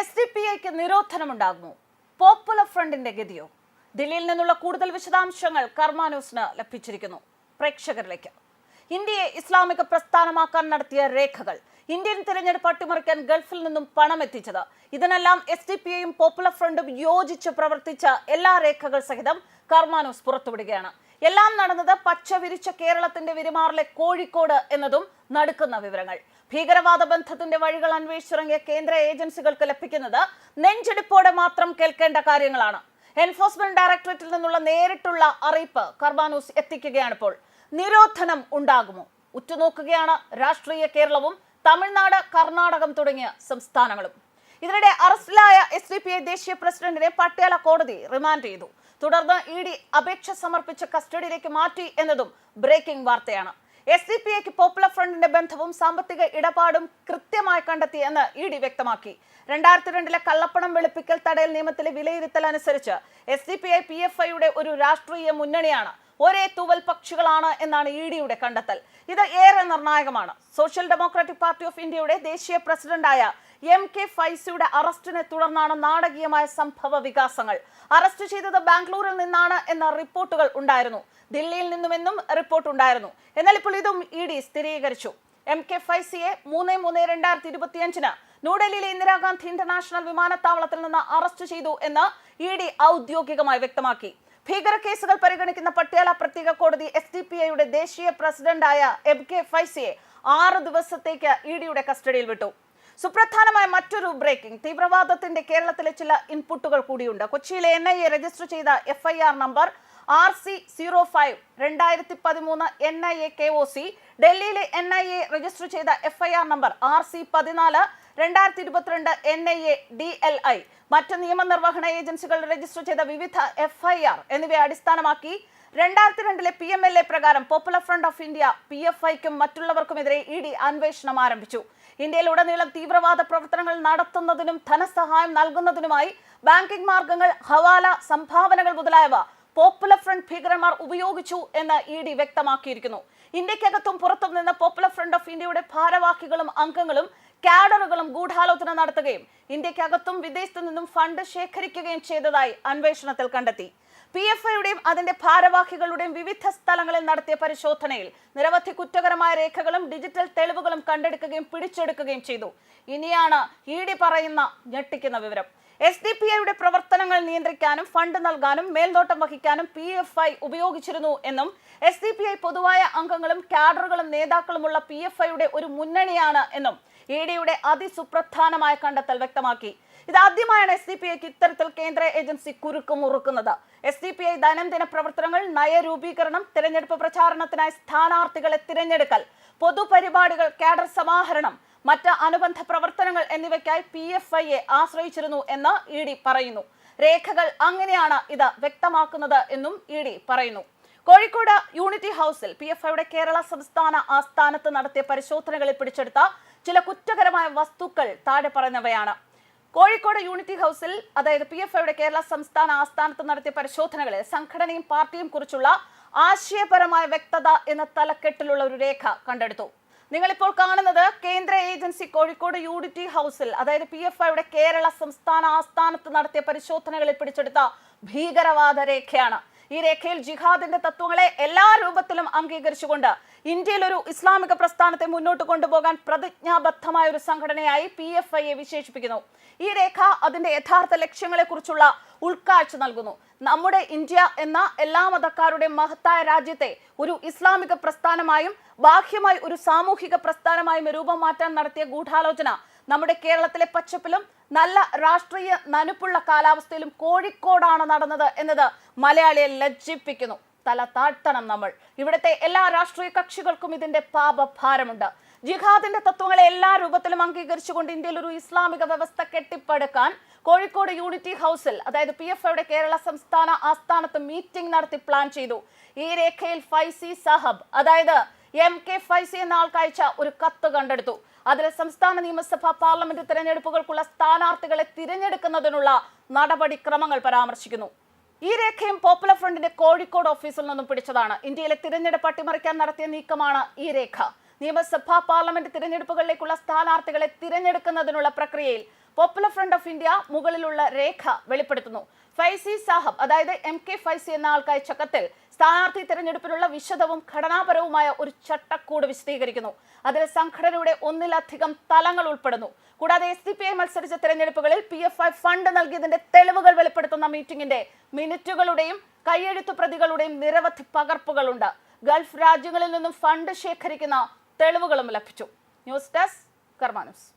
S D P ഐക്ക് നിരോധനമുണ്ടാകുമോ popular ഫ്രണ്ടിന്റെ ഗതിയോ? ദില്ലിയിൽ നിന്നുള്ള കൂടുതൽ വിശദാംശങ്ങൾ കർമാനൂസിന് ലഭിച്ചിരിക്കുന്നു. പ്രേക്ഷകരിലേക്ക്. ഇന്ത്യയെ ഇസ്ലാമിക പ്രസ്ഥാനമാക്കാൻ നടത്തിയ രേഖകൾ. ഇന്ത്യൻ തിരഞ്ഞെടുപ്പ് അട്ടിമറിക്കാൻ ഗൾഫിൽ നിന്നും പണം എത്തിച്ചത് ഇതിനെല്ലാം എസ് ഡി പി ഐയും പോപ്പുലർ ഫ്രണ്ടും യോജിച്ച് പ്രവർത്തിച്ച എല്ലാ രേഖകൾ സഹിതം കർമ്മ ന്യൂസ് പുറത്തുവിടുകയാണ്. എല്ലാം നടന്നത് പച്ച വിരിച്ച കേരളത്തിന്റെ വിരുമാറിലെ കോഴിക്കോട് എന്നതും നടുക്കുന്ന വിവരങ്ങൾ. ഭീകരവാദ ബന്ധത്തിന്റെ വഴികൾ അന്വേഷിച്ചിറങ്ങിയ കേന്ദ്ര ഏജൻസികൾക്ക് ലഭിക്കുന്നത് നെഞ്ചെടുപ്പോടെ മാത്രം കേൾക്കേണ്ട കാര്യങ്ങളാണ്. എൻഫോഴ്സ്മെന്റ് ഡയറക്ടറേറ്റിൽ നിന്നുള്ള നേരിട്ടുള്ള അറിയിപ്പ് കർബാനൂസ് എത്തിക്കുകയാണിപ്പോൾ നിരോധനം ഉണ്ടാകുമോ? ഉറ്റുനോക്കുകയാണ് രാഷ്ട്രീയ കേരളവും തമിഴ്നാട് കർണാടകം തുടങ്ങിയ സംസ്ഥാനങ്ങളും. ഇതിനിടെ അറസ്റ്റിലായ എസ് ഡി പി ഐ ദേശീയ പ്രസിഡന്റിനെ പട്യാല കോടതി റിമാൻഡ് ചെയ്തു. തുടർന്ന് ഇ ഡി അപേക്ഷ സമർപ്പിച്ച് കസ്റ്റഡിയിലേക്ക് മാറ്റി എന്നതും ബ്രേക്കിംഗ് വാർത്തയാണ്. എസ് ഡി പി എക്ക് പോപ്പുലർ ഫ്രണ്ടിന്റെ ബന്ധവും സാമ്പത്തിക ഇടപാടും കൃത്യമായി കണ്ടെത്തി എന്ന് ഇ ഡി വ്യക്തമാക്കി. രണ്ടായിരത്തി രണ്ടിലെ കള്ളപ്പണം വെളുപ്പിക്കൽ തടയൽ നിയമത്തിലെ വിലയിരുത്തൽ അനുസരിച്ച് S D P I P F ഐയുടെ ഒരു രാഷ്ട്രീയ മുന്നണിയാണ്. ഒരേ തൂവൽ പക്ഷികളാണ് എന്നാണ് ഇ ഡിയുടെ കണ്ടെത്തൽ. ഇത് ഏറെ നിർണായകമാണ്. സോഷ്യൽ ഡെമോക്രാറ്റിക് പാർട്ടി ഓഫ് ഇന്ത്യയുടെ ദേശീയ പ്രസിഡന്റായ എം കെ ഫൈസിയുടെ അറസ്റ്റിനെ തുടർന്നാണ് നാടകീയമായ സംഭവ വികാസങ്ങൾ. അറസ്റ്റ് ചെയ്തത് ബാംഗ്ലൂരിൽ നിന്നാണ് എന്ന റിപ്പോർട്ടുകൾ ഉണ്ടായിരുന്നു. ദില്ലിയിൽ നിന്നുമെന്നും റിപ്പോർട്ട് ഉണ്ടായിരുന്നു. എന്നാൽ ഇപ്പോൾ ഇതും ഇ ഡി സ്ഥിരീകരിച്ചു. എം കെ ഫൈസിയെ മൂന്ന് മൂന്ന് രണ്ടായിരത്തി ഇരുപത്തിയഞ്ചിന് ന്യൂഡൽഹിയിലെ ഇന്ദിരാഗാന്ധി ഇന്റർനാഷണൽ വിമാനത്താവളത്തിൽ നിന്ന് അറസ്റ്റ് ചെയ്തു എന്ന് ഇ ഡി ഔദ്യോഗികമായി വ്യക്തമാക്കി. ഭീകര കേസുകൾ പരിഗണിക്കുന്ന പട്യാല പ്രത്യേക കോടതി എസ് ഡി പി ഐയുടെ ദേശീയ പ്രസിഡന്റായ എം കെ ഫൈസിയെ ആറ് ദിവസത്തേക്ക് ഇ ഡിയുടെ കസ്റ്റഡിയിൽ വിട്ടു. സുപ്രധാനമായ മറ്റൊരു ബ്രേക്കിംഗ്. തീവ്രവാദത്തിന്റെ കേരളത്തിലെ ചില ഇൻപുട്ടുകൾ കൂടിയുണ്ട്. കൊച്ചിയിലെ എൻ ഐ എ രജിസ്റ്റർ ചെയ്ത F I R number R C zero five രണ്ടായിരത്തി പതിമൂന്ന് N I A K O C ഡൽഹിയിലെ എൻ ഐ എ രജിസ്റ്റർ ചെയ്ത F I R number R C പതിനാല് രണ്ടായിരത്തി ഇരുപത്തിരണ്ട് N I A D L I മറ്റ് നിയമനിർവഹണ ഏജൻസികൾ രജിസ്റ്റർ ചെയ്ത വിവിധ എഫ് ഐ ആർ എന്നിവയെ അടിസ്ഥാനമാക്കി രണ്ടായിരത്തി രണ്ടിലെ പി എം എൽ എ പ്രകാരം popular front of India P F ഐക്കും മറ്റുള്ളവർക്കുമെതിരെ ഇ ഡി അന്വേഷണം ആരംഭിച്ചു. ഇന്ത്യയിലുടനീളം തീവ്രവാദ പ്രവർത്തനങ്ങൾ നടത്തുന്നതിനും ധനസഹായം നൽകുന്നതിനുമായി ബാങ്കിംഗ് മാർഗങ്ങൾ ഹവാല സംഭാവനകൾ മുതലായവ പോപ്പുലർ ഫ്രണ്ട് ഭീകരന്മാർ ഉപയോഗിച്ചു എന്ന് ഇ ഡി വ്യക്തമാക്കിയിരിക്കുന്നു. ഇന്ത്യക്കകത്തും പുറത്തും നിന്ന് പോപ്പുലർ ഫ്രണ്ട് ഓഫ് ഇന്ത്യയുടെ ഭാരവാഹികളും അംഗങ്ങളും കാഡറുകളും ഗൂഢാലോചന നടത്തുകയും ഇന്ത്യക്കകത്തും വിദേശത്തു നിന്നും ഫണ്ട് ശേഖരിക്കുകയും ചെയ്തതായി അന്വേഷണത്തിൽ കണ്ടെത്തി. പി എഫ് ഐയുടെയും അതിന്റെ ഭാരവാഹികളുടെയും വിവിധ സ്ഥലങ്ങളിൽ നടത്തിയ പരിശോധനയിൽ നിരവധി കുറ്റകരമായ രേഖകളും ഡിജിറ്റൽ തെളിവുകളും കണ്ടെടുക്കുകയും പിടിച്ചെടുക്കുകയും ചെയ്തു. ഇനിയാണ് ഇ ഡി പറയുന്ന ഞെട്ടിക്കുന്ന വിവരം. എസ് ഡി പി ഐയുടെ പ്രവർത്തനങ്ങൾ നിയന്ത്രിക്കാനും ഫണ്ട് നൽകാനും മേൽനോട്ടം വഹിക്കാനും പി എഫ് ഐ ഉപയോഗിച്ചിരുന്നു എന്നും എസ് ഡി പി ഐ പൊതുവായ അംഗങ്ങളും കാഡറുകളും നേതാക്കളുമുള്ള പി എഫ് ഐയുടെ ഒരു മുന്നണിയാണ് എന്നും ഇ ഡിയുടെ അതിസുപ്രധാനമായ കണ്ടെത്തൽ വ്യക്തമാക്കി. ഇതാദ്യമായാണ് എസ് ഡി പി ഐക്ക് ഇത്തരത്തിൽ കേന്ദ്ര ഏജൻസി കുരുക്ക് മുറുക്കുന്നത്. എസ് ഡി പി ഐ ദൈനംദിന പ്രവർത്തനങ്ങൾ നയരൂപീകരണം തിരഞ്ഞെടുപ്പ് പ്രചാരണത്തിനായി സ്ഥാനാർത്ഥികളെ തിരഞ്ഞെടുക്കൽ പൊതുപരിപാടികൾ കാഡർ സമാഹരണം മറ്റ് അനുബന്ധ പ്രവർത്തനങ്ങൾ എന്നിവയ്ക്കായി പി എഫ് ഐയെ ആശ്രയിച്ചിരുന്നു എന്ന് ഇ ഡി പറയുന്നു. രേഖകൾ അങ്ങനെയാണ് ഇത് വ്യക്തമാക്കുന്നത് എന്നും ഇ ഡി പറയുന്നു. കോഴിക്കോട് യൂണിറ്റി ഹൗസിൽ പി എഫ് ഐയുടെ കേരള സംസ്ഥാന ആസ്ഥാനത്ത് നടത്തിയ പരിശോധനകളിൽ പിടിച്ചെടുത്ത ചില കുറ്റകരമായ വസ്തുക്കൾ താഴെ പറയുന്നവയാണ്. കോഴിക്കോട് യൂണിറ്റി ഹൗസിൽ അതായത് പി എഫ് ഐയുടെ കേരള സംസ്ഥാന ആസ്ഥാനത്ത് നടത്തിയ പരിശോധനകളിൽ സംഘടനയും പാർട്ടിയും കുറിച്ചുള്ള ആശയപരമായ വ്യക്തത എന്ന തലക്കെട്ടിലുള്ള ഒരു രേഖ കണ്ടെടുത്തു. നിങ്ങളിപ്പോൾ കാണുന്നത് കേന്ദ്ര ഏജൻസി കോഴിക്കോട് യൂണിറ്റി ഹൗസിൽ അതായത് പി എഫ് ഐയുടെ കേരള സംസ്ഥാന ആസ്ഥാനത്ത് നടത്തിയ പരിശോധനകളിൽ പിടിച്ചെടുത്ത ഭീകരവാദ രേഖയാണ്. ഈ രേഖയിൽ ജിഹാദിന്റെ തത്വങ്ങളെ എല്ലാ രൂപത്തിലും അംഗീകരിച്ചുകൊണ്ട് ഇന്ത്യയിൽ ഒരു ഇസ്ലാമിക പ്രസ്ഥാനത്തെ മുന്നോട്ട് കൊണ്ടുപോകാൻ പ്രതിജ്ഞാബദ്ധമായ ഒരു സംഘടനയായി പി എഫ് ഐയെ വിശേഷിപ്പിക്കുന്നു. ഈ രേഖ അതിന്റെ യഥാർത്ഥ ലക്ഷ്യങ്ങളെ കുറിച്ചുള്ള ഉൾക്കാഴ്ച നൽകുന്നു. നമ്മുടെ ഇന്ത്യ എന്ന എല്ലാ മതക്കാരുടെ മഹത്തായ രാജ്യത്തെ ഒരു ഇസ്ലാമിക പ്രസ്ഥാനമായും ബാഹ്യമായി ഒരു സാമൂഹിക പ്രസ്ഥാനമായും രൂപം മാറ്റാൻ നടത്തിയ ഗൂഢാലോചന നമ്മുടെ കേരളത്തിലെ പച്ചപ്പിലും നല്ല രാഷ്ട്രീയ നനുപ്പുള്ള കാലാവസ്ഥയിലും കോഴിക്കോടാണ് നടന്നത് എന്നത് മലയാളിയെ ലജ്ജിപ്പിക്കുന്നു. തല താഴ്ത്തണം നമ്മൾ. ഇവിടുത്തെ എല്ലാ രാഷ്ട്രീയ കക്ഷികൾക്കും ഇതിന്റെ പാപഭാരമുണ്ട്. ജിഹാദിന്റെ തത്വങ്ങളെ എല്ലാ രൂപത്തിലും അംഗീകരിച്ചുകൊണ്ട് ഇന്ത്യയിൽ ഒരു ഇസ്ലാമിക വ്യവസ്ഥ കെട്ടിപ്പടുക്കാൻ കോഴിക്കോട് യൂണിറ്റി ഹൗസിൽ അതായത് പി എഫ് ഐയുടെ കേരള സംസ്ഥാന ആസ്ഥാനത്ത് മീറ്റിംഗ് നടത്തി പ്ലാൻ ചെയ്തു. ഈ രേഖയിൽ ഫൈസി സാഹബ് അതായത് എം കെ ഫൈസി എന്ന ആൾക്ക് അയച്ച ഒരു കത്ത് കണ്ടെടുത്തു. അതിൽ സംസ്ഥാന നിയമസഭാ പാർലമെന്റ് തിരഞ്ഞെടുപ്പുകൾക്കുള്ള സ്ഥാനാർത്ഥികളെ തിരഞ്ഞെടുക്കുന്നതിനുള്ള നടപടിക്രമങ്ങൾ പരാമർശിക്കുന്നു. ഈ രേഖയും പോപ്പുലർ ഫ്രണ്ടിന്റെ കോഴിക്കോട് ഓഫീസിൽ നിന്നും പിടിച്ചതാണ്. ഇന്ത്യയിലെ തിരഞ്ഞെടുപ്പ് അട്ടിമറിക്കാൻ നടത്തിയ നീക്കമാണ് ഈ രേഖ. നിയമസഭാ പാർലമെന്റ് തിരഞ്ഞെടുപ്പുകളിലേക്കുള്ള സ്ഥാനാർത്ഥികളെ തിരഞ്ഞെടുക്കുന്നതിനുള്ള പ്രക്രിയയിൽ പോപ്പുലർ ഫ്രണ്ട് ഓഫ് ഇന്ത്യ മുകളിലുള്ള രേഖ വെളിപ്പെടുത്തുന്നു. ഫൈസി സാഹബ് അതായത് എം കെ ഫൈസി എന്ന ആൾക്ക് അയച്ച കത്തിൽ സ്ഥാനാർത്ഥി തിരഞ്ഞെടുപ്പിനുള്ള വിശദവും ഘടനാപരവുമായ ഒരു ചട്ടക്കൂട് വിശദീകരിക്കുന്നു. അതിൽ സംഘടനയുടെ ഒന്നിലധികം തലങ്ങൾ ഉൾപ്പെടുന്നു. കൂടാതെ എസ് ഡി പി ഐ മത്സരിച്ച തെരഞ്ഞെടുപ്പുകളിൽ പി എഫ് ഐ ഫണ്ട് നൽകിയതിന്റെ തെളിവുകൾ വെളിപ്പെടുത്തുന്ന മീറ്റിംഗിന്റെ മിനിറ്റുകളുടെയും കൈയെഴുത്തു പ്രതികളുടെയും നിരവധി പകർപ്പുകളുണ്ട്. ഗൾഫ് രാജ്യങ്ങളിൽ നിന്നും ഫണ്ട് ശേഖരിക്കുന്ന തെളിവുകളും ലഭിച്ചു. News desk കർമാനൂസ്